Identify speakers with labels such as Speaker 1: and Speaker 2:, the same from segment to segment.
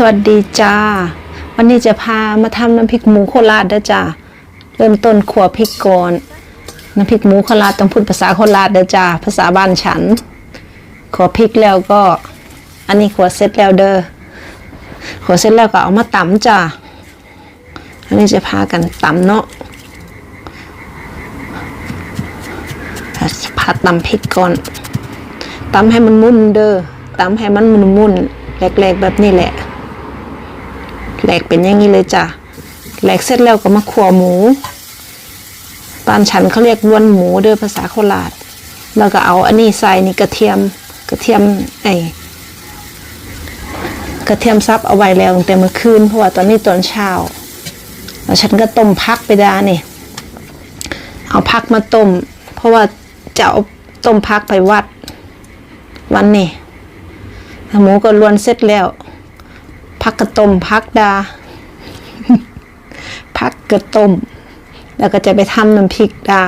Speaker 1: สวัสดีจ้า วันนี้จะพามาทำน้ำพริกหมูโคราชเด้อจ้าเริ่มต้นขัวพริกก่อนน้ำพริกหมูโคราชต้องพูดภาษาโคราชเด้อจ้าภาษาบ้านฉันขัวพริกแล้วก็ อันนี้ขัวเสร็จแล้วเด้อขัวเสร็จแล้วก็เอามาตำจ้าอันนี้จะพากันตำเนาะพาตำพริกก่อนตำให้มันมุนเด้อตำให้มันมุนมุนๆแหลกๆแบบนี้แหละ แหลกเป็นอย่างนี้เลยจ้ะแหลกเสร็จแล้วก็มาขัวหมูบ้านฉันเขาเรียกล้วนหมูเด้อภาษาโคราชแล้วก็เอาอันนี้ใส่นี่กระเทียมกระเทียมไอ้กระเทียมซับเอาไว้แล้วตั้งแต่เมื่อคืนเพราะว่าตอนนี้ตอนเช้าแล้วฉันก็ต้มพักไปดานี่เอาพักมาต้ม เพราะว่าจะเอาต้มพักไปวัดวันนี้หมูก็ล้วนเสร็จแล้ว พักกระต้มพักดา พักกระต้ม แล้วก็จะไปทำน้ำพริกดา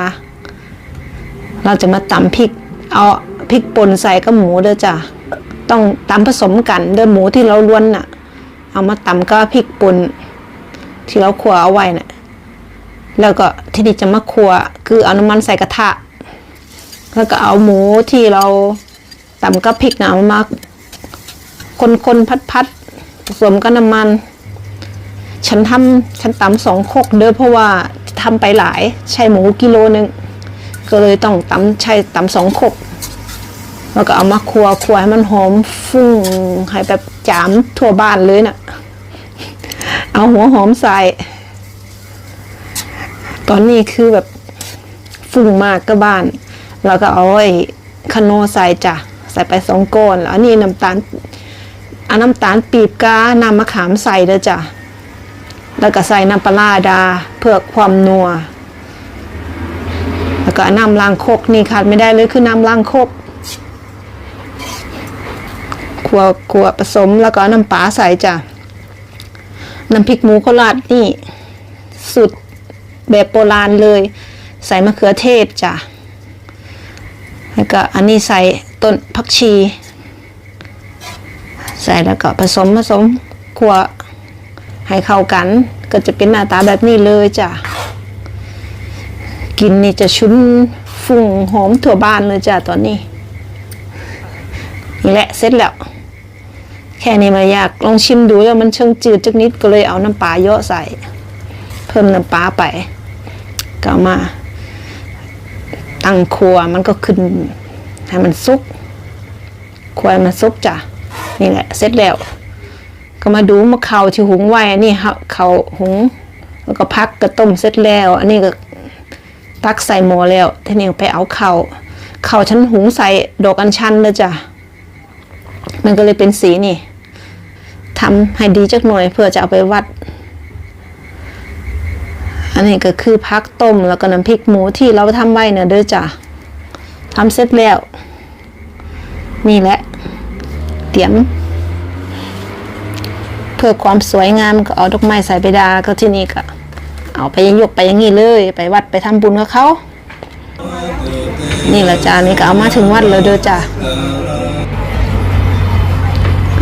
Speaker 1: เราจะมาตำพริก เอาพริกป่นใส่กับหมูเด้อจ้ะต้องตำผสมกันเด้อหมูที่เราล้วนน่ะ เอามาตำก็พริกป่นที่เราขัวเอาไว้น่ะแล้วก็ที่นี่จะมาขัวคือเอาน้ำมันใส่กระทะ แล้วก็เอาหมูที่เราตำกับพริกนะเอามาคนคนพัดๆ สมกับน้ำมัน ฉันทำฉันตำสองคกเด้อเพราะว่าทำไปหลายใช้หมูกิโลหนึ่งก็เลยต้องตำใช้ตำสองคกแล้วก็เอามาครัวครัวให้มันหอมฟุ้งให้แบบจามทั่วบ้านเลยน่ะ เอาหัวหอมใส่ ตอนนี้คือแบบฟุ้งมากก็บ้าน แล้วก็เอาไอ้คาโนใส่จ้ะใส่ไปสองก้อนแล้วอันนี้น้ำตาล เอาน้ำตาลปีบกาน้ำมะขามใส่เด้อจ้ะแล้วก็ใส่น้ำปลาดาเพื่อความนัว แล้วก็น้ำล้างคกนี่ขาดไม่ได้เลยคือน้ำล้างคกขัวขัวผสมแล้วก็น้ำปลาใส่จ้ะน้ำพริกหมูโคราชนี่สุดแบบโบราณเลย ใส่มะเขือเทศจ้ะแล้วก็อันนี้ใส่ต้นผักชี ใส่แล้วก็ผสมผสมขัวให้เข้ากัน ก็จะเป็นหน้าตาแบบนี้เลยจ้ะ กินนี่จะชุนฟุ้งหอมถั่วบานเลยจ้ะตอนนี้นี่แหละเสร็จแล้ว แค่นี้มาอยากลองชิมดูแล้วมันเชิงจืดจักนิดก็เลยเอาน้ำปลาเยอะใส่ เพิ่มน้ำปลาไป ก็มา ตั้งครัวมันก็ขึ้นให้มันสุกครัวมันสุกจ้ะ นี่แหละ เสร็จแล้ว ก็มาดูมะเขาที่หุงไว้อันนี้เขาเขาหุง แล้วก็พักกระต้มเสร็จแล้ว อันนี้ก็ตักใส่หม้อแล้วทีนี้ไปเอาเขาเขาฉันหุงใส่ดอกอัญชันเลยจ้ะมันก็เลยเป็นสีนี่ทำให้ดีจักหน่อยเพื่อจะเอาไปวัด อันนี้ก็คือพักต้มแล้วก็น้ำพริกหมูที่เราทำไว้เนี่ยเด้อจ้ะทำเสร็จแล้ว นี่แหละ เตรียม เพื่อความสวยงามก็เอาดอกไม้ใส่ไปดาก็ที่นี่ก็เอาไปยังยกไปอย่างนี้เลย ไปวัดไปทำบุญกับเขา นี่แหละจ้านี่ก็เอามาถึงวัดเลยเด้อจ้า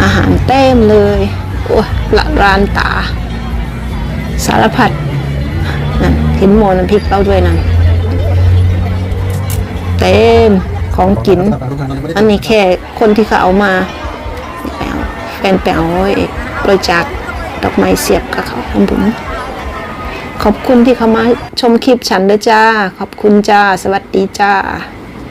Speaker 1: อาหารเต็มเลยโอ้ยละรานตา สารพัดนั่นเห็นหมน้ำพริกเราด้วยนั่นเต็มของกิน อันนี้แค่คนที่เขาเอามา แฟนแป๋อาไว้บริจาคดอกไม้เสียบกับเขาทำบุญขอบคุณที่เขามาชมคลิปฉันด้อจ้า ขอบคุณจ้า สวัสดีจ้า